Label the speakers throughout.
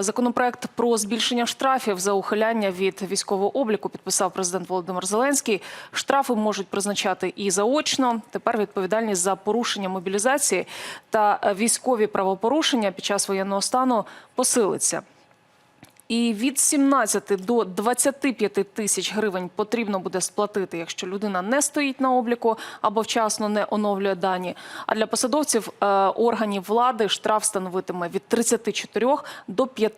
Speaker 1: Законопроект про збільшення штрафів за ухиляння від військового обліку підписав президент Володимир Зеленський. Штрафи можуть призначати і заочно. Тепер відповідальність за порушення мобілізації та військові правопорушення під час воєнного стану посилиться. І від 17 до 25 тисяч гривень потрібно буде сплатити, якщо людина не стоїть на обліку або вчасно не оновлює дані. А для посадовців е, органів влади штраф становитиме від 34 до 5,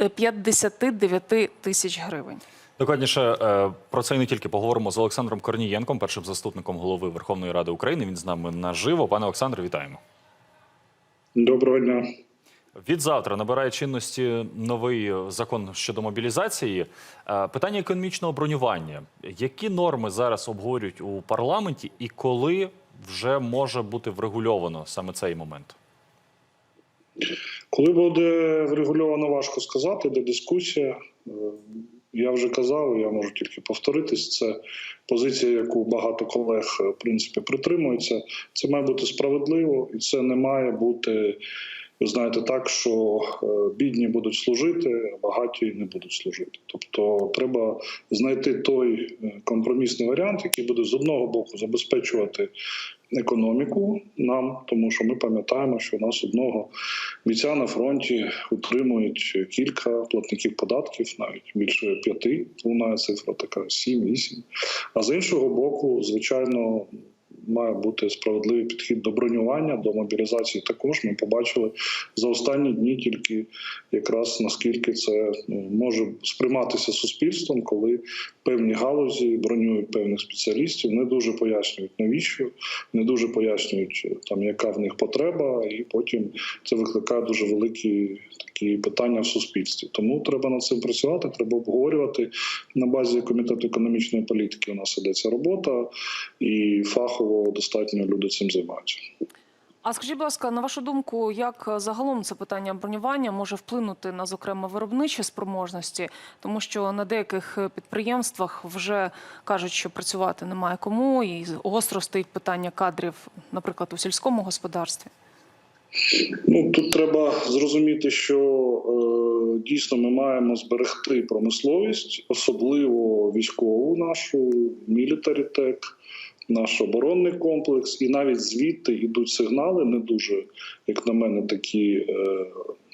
Speaker 1: е, 59 тисяч гривень.
Speaker 2: Докладніше е, про це і не тільки поговоримо з Олександром Корнієнком, першим заступником голови Верховної Ради України. Він з нами наживо. Пане Олександре, вітаємо.
Speaker 3: Доброго дня.
Speaker 2: Від завтра набирає чинності новий закон щодо мобілізації. Е, Питання економічного бронювання. Які норми зараз обговорюють у парламенті, і коли вже може бути врегульовано саме цей момент?
Speaker 3: Коли буде врегульовано, важко сказати, де дискусія. Е, Я вже казав, я можу тільки повторитись. Це позиція, яку багато колег е, в принципі притримуються. Це має бути справедливо, і це не має бути. Знаєте, так що е, бідні будуть служити, а багаті не будуть служити. Тобто, треба знайти той е, компромісний варіант, який буде з одного боку забезпечувати економіку нам, тому що ми пам'ятаємо, що у нас одного бійця на фронті утримують кілька платників податків, навіть більше п'яти. Лунає цифра така сім-вісім. А з іншого боку, звичайно. Має бути справедливий підхід до бронювання, до мобілізації. Також ми побачили за останні дні тільки якраз наскільки це ну, може сприйматися суспільством, коли певні галузі бронюють певних спеціалістів, не дуже пояснюють навіщо, не дуже пояснюють там, яка в них потреба, і потім це викликає дуже великі такі питання в суспільстві. Тому треба над цим працювати, треба обговорювати на базі комітету економічної політики. У нас ідеться робота, і фахово достатньо люди цим займаються.
Speaker 1: А скажіть, будь ласка, на вашу думку, як загалом це питання бронювання може вплинути на зокрема виробничі спроможності, тому що на деяких підприємствах вже кажуть, що працювати немає кому, і гостро стоїть питання кадрів, наприклад, у сільському господарстві.
Speaker 3: Ну тут треба зрозуміти, що е, дійсно ми маємо зберегти промисловість, особливо військову нашу, мілітарітек, наш оборонний комплекс, і навіть звідти йдуть сигнали, не дуже, як на мене, такі. Е,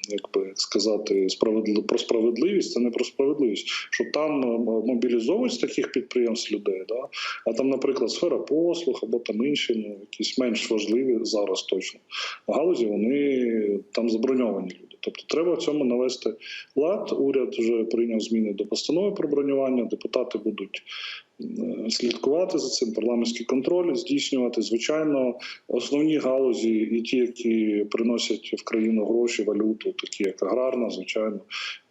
Speaker 3: як би сказати, справедливо про справедливість, це не про справедливість, що там е, мобілізовують з таких підприємств людей, да? а там, наприклад, сфера послуг або там інші, ну якісь менш важливі зараз точно галузі, вони там заброньовані люди. Тобто треба в цьому навести лад. Уряд вже прийняв зміни до постанови про бронювання. Депутати будуть слідкувати за цим, парламентський контроль здійснювати. Звичайно, основні галузі, і ті, які приносять в країну гроші, валюту, такі як аграрна, звичайно,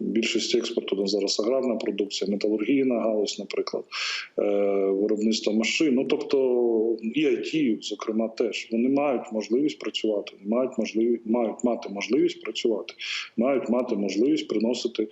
Speaker 3: більшість експорту на зараз аграрна продукція, металургійна галузь, наприклад, е, виробництво машин. Ну тобто і IT, зокрема, теж вони мають можливість працювати, мають можливість мають мати можливість працювати, мають мати можливість приносити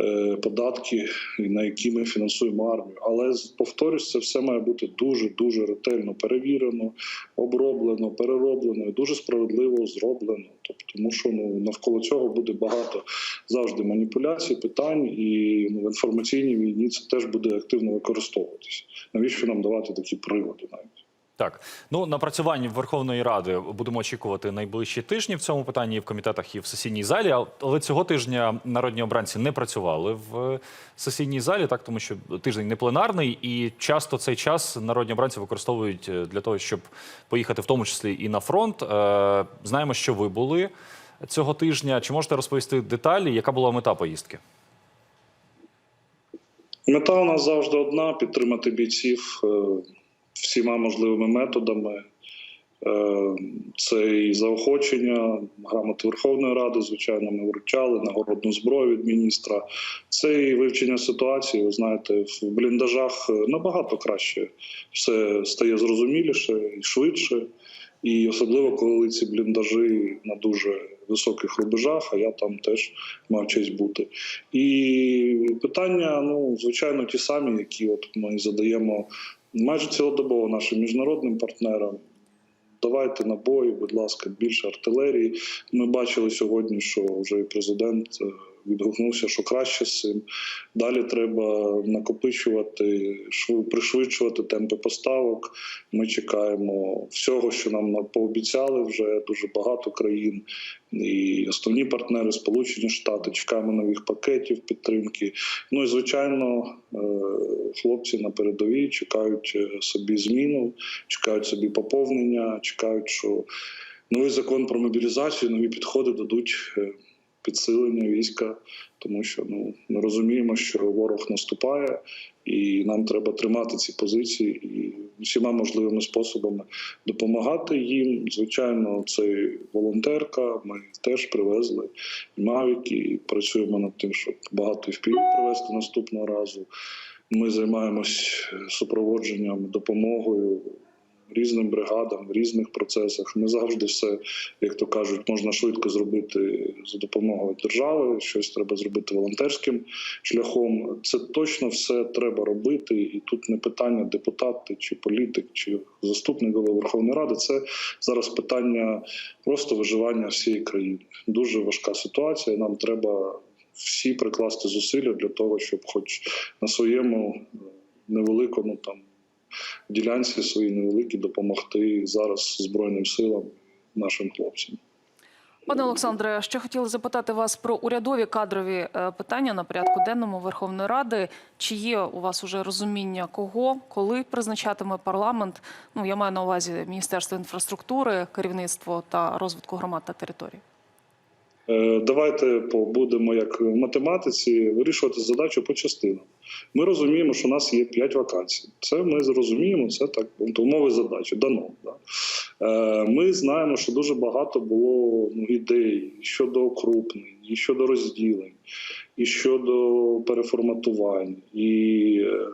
Speaker 3: е, податки, на які ми фінансуємо армію. Але повторюсь, це все має бути дуже дуже ретельно перевірено, оброблено, перероблено і дуже справедливо зроблено. Тобто, тому що ну навколо цього буде багато завжди маніпуляцій, питань, і ну, в інформаційній війні це теж буде активно використовуватися. Навіщо нам давати такі приводи навіть?
Speaker 2: Так, ну напрацювання Верховної Ради будемо очікувати найближчі тижні в цьому питанні і в комітетах і в сесійній залі. Але цього тижня народні обранці не працювали в сесійній залі, так тому що тиждень не пленарний, і часто цей час народні обранці використовують для того, щоб поїхати, в тому числі і на фронт. Е, Знаємо, що ви були цього тижня. Чи можете розповісти деталі, яка була мета поїздки?
Speaker 3: Мета у нас завжди одна: підтримати бійців е, всіма можливими методами. Е, Це і заохочення грамоти Верховної Ради, звичайно, ми вручали нагородну зброю від міністра. Це і вивчення ситуації. Ви знаєте, в бліндажах набагато краще все стає зрозуміліше і швидше. І особливо коли ці бліндажі на дуже високих рубежах, а я там теж мав честь бути. І питання, ну звичайно, ті самі, які от ми задаємо майже цілодобово нашим міжнародним партнерам. Давайте набої, будь ласка, більше артилерії. Ми бачили сьогодні, що вже президент відгукнувся, що краще з цим. Далі треба накопичувати, пришвидшувати темпи поставок. Ми чекаємо всього, що нам пообіцяли вже дуже багато країн. І основні партнери Сполучені Штати, чекаємо нових пакетів підтримки. Ну і звичайно, е, хлопці на передовій чекають е, собі зміну, чекають собі поповнення, чекають, що новий закон про мобілізацію, нові підходи дадуть е, підсилення війська, тому що ну ми розуміємо, що ворог наступає, і нам треба тримати ці позиції і всіма можливими способами допомагати їм. Звичайно, це волонтерка. Ми теж привезли мавіки і працюємо над тим, щоб багато впів привезти наступного разу. Ми займаємось супроводженням, допомогою різним бригадам в різних процесах. Не завжди все, як то кажуть, можна швидко зробити за допомогою держави. Щось треба зробити волонтерським шляхом. Це точно все треба робити. І тут не питання депутат ти чи політик, чи заступник голови Верховної Ради. Це зараз питання просто виживання всієї країни. Дуже важка ситуація. Нам треба всі прикласти зусилля для того, щоб, хоч на своєму невеликому там ділянці своїй невеликій допомогти зараз Збройним силам нашим хлопцям.
Speaker 1: Пане Олександре, ще хотіли запитати вас про урядові кадрові е, питання на порядку денному Верховної Ради. Чи є у вас уже розуміння, кого, коли призначатиме парламент? Ну я маю на увазі Міністерство інфраструктури, керівництво та розвитку громад та територій.
Speaker 3: Е, Давайте по- будемо як в математиці вирішувати задачу по частинам. Ми розуміємо, що у нас є 5 вакансій. Це ми зрозуміємо, це так умови задачі дано. Да. Е, Ми знаємо, що дуже багато було ну, ідей щодо окрупнень, і щодо розділень, і щодо переформатувань. І е,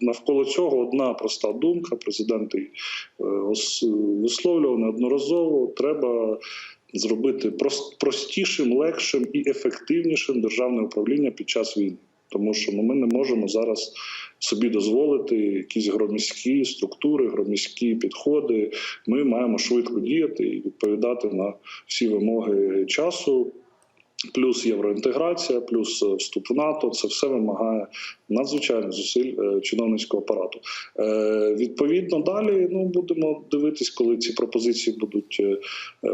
Speaker 3: навколо цього одна проста думка. Президент висловлював неодноразово. Треба зробити прос- простішим, легшим і ефективнішим державне управління під час війни. Тому що ну, ми не можемо зараз собі дозволити якісь громіські структури, громіські підходи. Ми маємо швидко діяти і відповідати на всі вимоги часу. Плюс євроінтеграція, плюс е, вступ в НАТО це все вимагає надзвичайних зусиль е, чиновницького апарату. Е, Відповідно, далі ну будемо дивитись, коли ці пропозиції будуть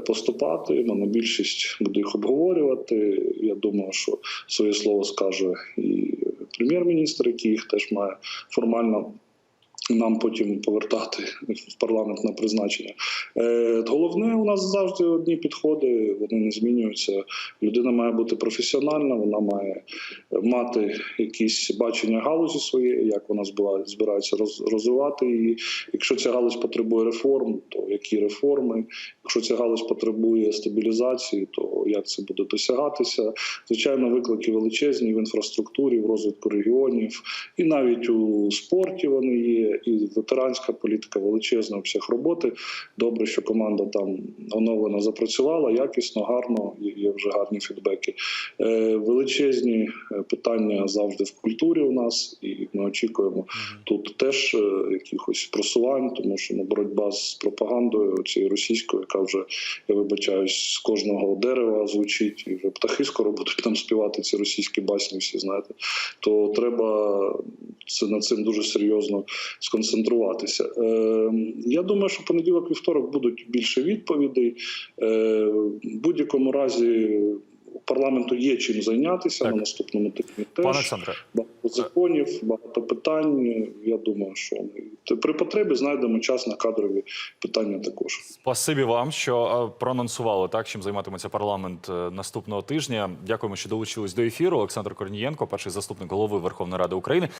Speaker 3: поступати. Монобільшість буде їх обговорювати. Я думаю, що своє слово скаже і прем'єр-міністр, який їх теж має формально. Нам потім повертати в парламент на призначення. Е, головне, у нас завжди одні підходи, вони не змінюються. Людина має бути професіональна, вона має мати якісь бачення галузі своєї, як вона збира- збирається роз- розвивати її. Якщо ця галузь потребує реформ, то які реформи? Якщо ця галузь потребує стабілізації, то як це буде досягатися? Звичайно, виклики величезні в інфраструктурі, в розвитку регіонів, і навіть у спорті вони є. І ветеранська політика величезна обсяг роботи. Добре, що команда там оновлено запрацювала якісно, гарно. Є є вже гарні фідбеки. Е, величезні е, питання завжди в культурі у нас, і ми очікуємо тут теж е, якихось просувань, тому що ну, боротьба з пропагандою цією російською, яка вже я вибачаюсь, з кожного дерева звучить, і вже птахи скоро будуть там співати ці російські басні. Всі знаєте, то треба це над цим дуже серйозно сконцентруватися. Е, я думаю, що понеділок, вівторок будуть більше відповідей. Е, в будь-якому разі. у Парламенту є чим зайнятися
Speaker 2: Так.
Speaker 3: на наступному тижні. Теж
Speaker 2: Пане Олександре,
Speaker 3: багато законів, багато питань. Я думаю, що ми при потребі знайдемо час на кадрові питання також.
Speaker 2: спасибі вам, що е, проанонсували так, чим займатиметься парламент е, наступного тижня. Дякуємо, що долучились до ефіру. Олександр Корнієнко, перший заступник голови Верховної Ради України.